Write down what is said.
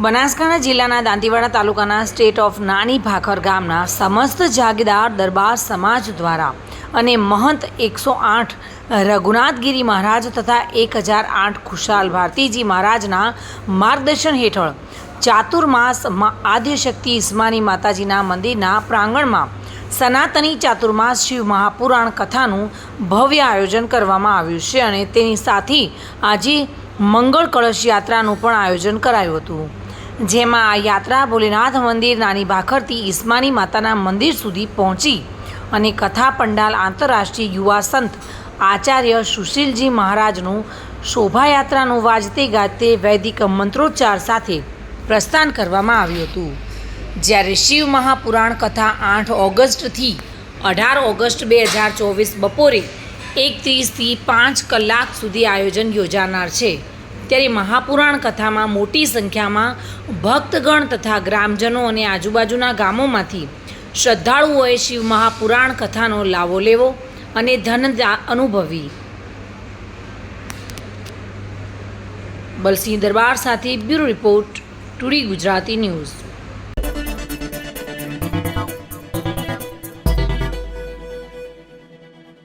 બનાસકાંઠા જિલ્લાના દાંતીવાડા તાલુકાના state of નાની ભાખર ગામના સમસ્ત જાગીદાર દરબાર સમાજ દ્વારા અને મહંત એકસો આઠ રઘુનાથગીરી મહારાજ તથા એક હજાર આઠ ખુશાલ ભારતીજી મહારાજના માર્ગદર્શન હેઠળ ચાતુર્માસ આદ્યશક્તિ ઇસ્માની માતાજીના મંદિરના પ્રાંગણમાં સનાતની ચાતુર્માસ શિવ મહાપુરાણ કથાનું ભવ્ય આયોજન કરવામાં આવ્યું છે અને તેની સાથે આજે મંગળ કળશ યાત્રાનું પણ આયોજન કરાયું હતું. જેમાં આ યાત્રા ભોલેનાથ મંદિર, નાની ભાખરથી ઈસ્માની માતાના મંદિર સુધી પહોંચી અને કથા પંડાલ આંતરરાષ્ટ્રીય યુવા સંત આચાર્ય સુશીલજી મહારાજનું શોભાયાત્રાનું વાજતે ગાજતે વૈદિક મંત્રોચ્ચાર સાથે પ્રસ્થાન કરવામાં આવ્યું હતું. જ્યારે શિવ મહાપુરાણ કથા આઠ ઓગસ્ટથી અઢાર ઓગસ્ટ બે હજાર ચોવીસ બપોરે એક ત્રીસથી પાંચ કલાક સુધી આયોજન યોજાનાર છે. ત્યારે મહાપુરાણ કથામાં મોટી સંખ્યામાં ભક્તગણ તથા ગ્રામજનો અને આજુબાજુના ગામોમાંથી શ્રદ્ધાળુઓએ શિવ મહાપુરાણ કથાનો લાવો લેવો અને ધનતા અનુભવી. બલસિંહ દરબાર સાથે bureau report today Gujarati news.